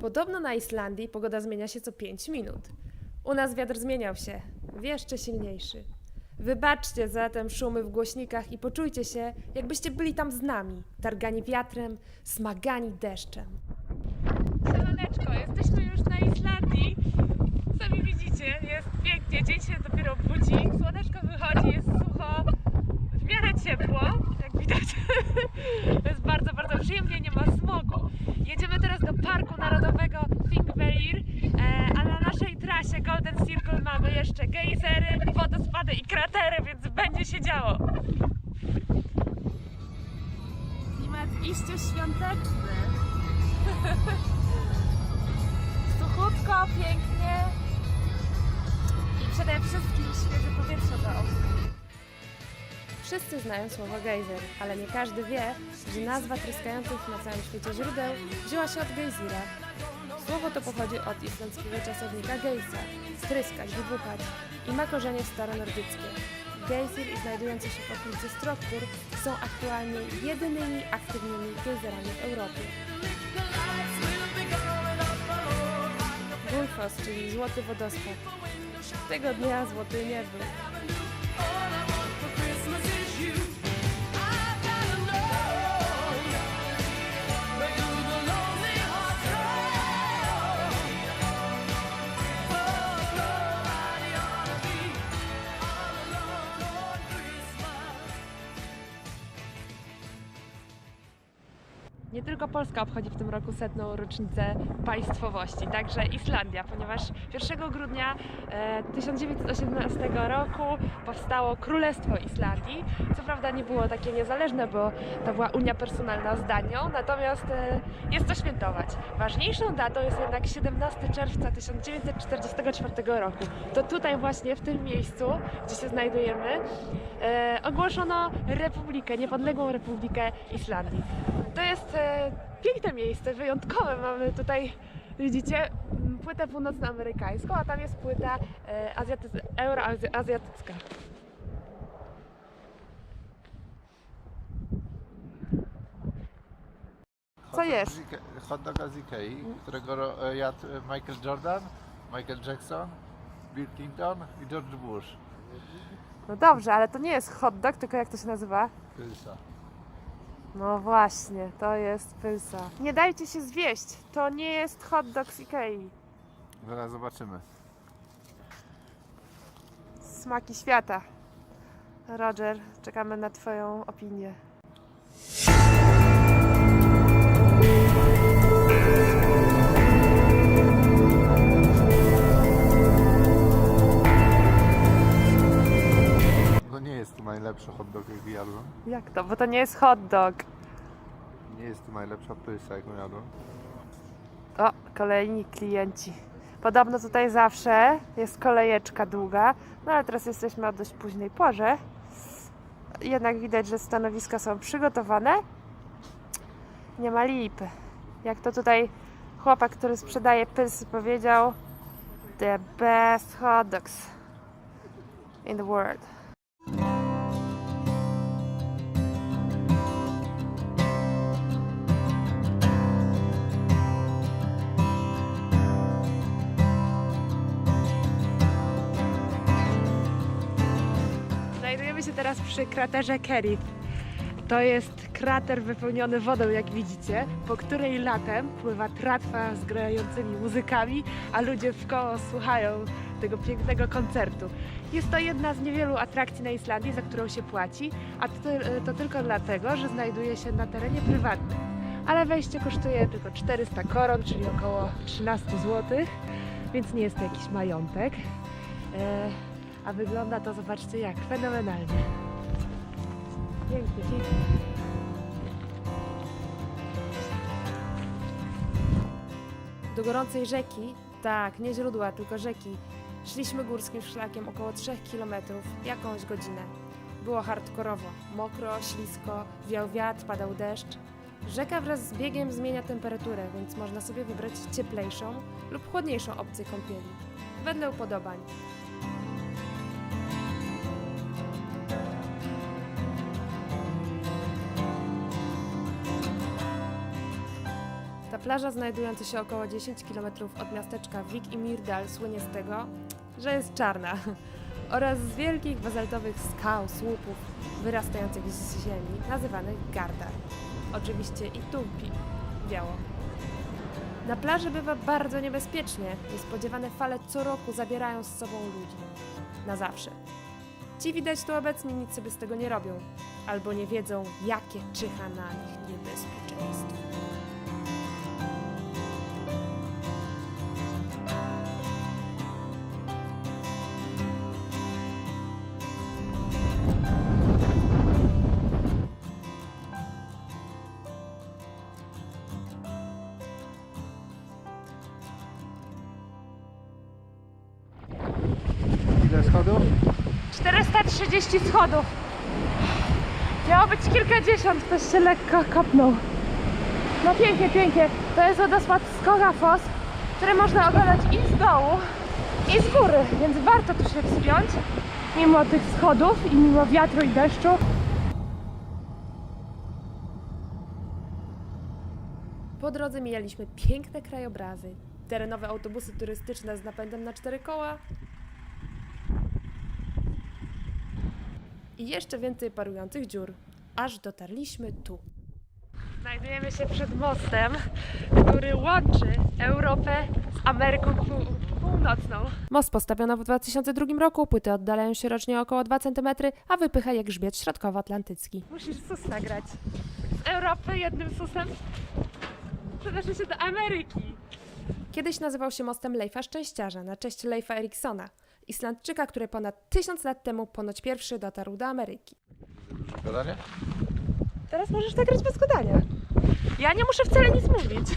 Podobno na Islandii pogoda zmienia się co 5 minut. U nas wiatr zmieniał się, w jeszcze silniejszy. Wybaczcie zatem szumy w głośnikach i poczujcie się, jakbyście byli tam z nami, targani wiatrem, smagani deszczem. Siemaneczko, jesteśmy już na Islandii. Sami widzicie, jest pięknie, dzień się dopiero budzi, słoneczko wychodzi, jest sucho, w miarę ciepło, jak widać. Przyjemnie, nie ma smogu. Jedziemy teraz do Parku Narodowego Thingvellir, e, a na naszej trasie Golden Circle mamy jeszcze gejzery, wodospady i kratery, więc będzie się działo. Klimat iście świąteczny. Suchutko, pięknie i przede wszystkim świeże powietrze do. Wszyscy znają słowo gejzer, ale nie każdy wie, że nazwa tryskających na całym świecie źródeł wzięła się od gejzira. Słowo to pochodzi od islandzkiego czasownika gejsa, tryskać, wybuchać i ma korzenie staronordyckie. Gejzir i znajdujące się w okolicy struktur są aktualnie jedynymi aktywnymi gejzerami w Europie. Gullfoss, czyli złoty wodospad. Tego dnia złoty nie był. Tylko Polska obchodzi w tym roku setną rocznicę państwowości, także Islandia, ponieważ 1 grudnia e, 1918 roku powstało Królestwo Islandii. Co prawda nie było takie niezależne, bo to była Unia Personalna z Danią, natomiast e, jest to świętować. Ważniejszą datą jest jednak 17 czerwca 1944 roku. To tutaj właśnie, w tym miejscu, gdzie się znajdujemy, e, ogłoszono republikę, niepodległą republikę Islandii. To jest e, piękne miejsce, wyjątkowe. Mamy tutaj, widzicie, płytę północnoamerykańską, a tam jest płyta e, azjaty- euroazjatycka. Co jest? Hot doga z Ikei, którego e, jadł e, Michael Jordan, Michael Jackson, Bill Clinton i George Bush. No dobrze, ale to nie jest hot dog, tylko jak to się nazywa? Pylsa. No właśnie, to jest pylsa. Nie dajcie się zwieść, to nie jest hot dog z Ikei. Zaraz zobaczymy. Smaki świata. Roger, czekamy na Twoją opinię. Najlepszy hot dog, jaki jadłem. Jak to? Bo to nie jest hot dog. Nie jest to najlepsza pylsa, jaką jadłem. O, kolejni klienci. Podobno tutaj zawsze jest kolejeczka długa, no ale teraz jesteśmy o dość późnej porze. Jednak widać, że stanowiska są przygotowane. Nie ma lipy. Jak to tutaj chłopak, który sprzedaje pylsy powiedział, the best hot dogs in the world. Teraz przy kraterze Kerry. To jest krater wypełniony wodą, jak widzicie, po której latem pływa tratwa z grającymi muzykami, a ludzie w koło słuchają tego pięknego koncertu. Jest to jedna z niewielu atrakcji na Islandii, za którą się płaci, a to, to tylko dlatego, że znajduje się na terenie prywatnym. Ale wejście kosztuje tylko 400 koron, czyli około 13 zł, więc nie jest to jakiś majątek. E, a wygląda to, zobaczcie jak, fenomenalnie. Pięknie. Do gorącej rzeki, tak, nie źródła, tylko rzeki, szliśmy górskim szlakiem około 3 km jakąś godzinę. Było hardkorowo, mokro, ślisko, wiał wiatr, padał deszcz. Rzeka wraz z biegiem zmienia temperaturę, więc można sobie wybrać cieplejszą lub chłodniejszą opcję kąpieli. Wedle upodobań. Plaża znajdująca się około 10 km od miasteczka Vik i Mirdal słynie z tego, że jest czarna oraz z wielkich bazaltowych skał, słupów wyrastających z ziemi, nazywanych Gardar. Oczywiście i tu pi- biało. Na plaży bywa bardzo niebezpiecznie. Niespodziewane fale co roku zabierają z sobą ludzi. Na zawsze. Ci widać tu obecni nic sobie z tego nie robią. Albo nie wiedzą, jakie czyha na nich niebezpieczeństwo. Schodów? 430 schodów. Miało być kilkadziesiąt, ktoś się lekko kopnął. No pięknie, pięknie. To jest wodospad Skogafos, który można oglądać i z dołu, i z góry, więc warto tu się wspiąć, mimo tych schodów i mimo wiatru i deszczu. Po drodze mijaliśmy piękne krajobrazy, terenowe autobusy turystyczne z napędem na cztery koła i jeszcze więcej parujących dziur, aż dotarliśmy tu. Znajdujemy się przed mostem, który łączy Europę z Ameryką Pół- Północną. Most postawiono w 2002 roku, płyty oddalają się rocznie około 2 cm, a wypycha je grzbiet środkowoatlantycki. Musisz sus nagrać. Z Europy jednym susem przenoszę się do Ameryki. Kiedyś nazywał się mostem Leifa Szczęściarza na cześć Leifa Eriksona, Islandczyka, który ponad tysiąc lat temu ponoć pierwszy dotarł do Ameryki. Gadanie? Teraz możesz nagrać bez gadania. Ja nie muszę wcale nic mówić.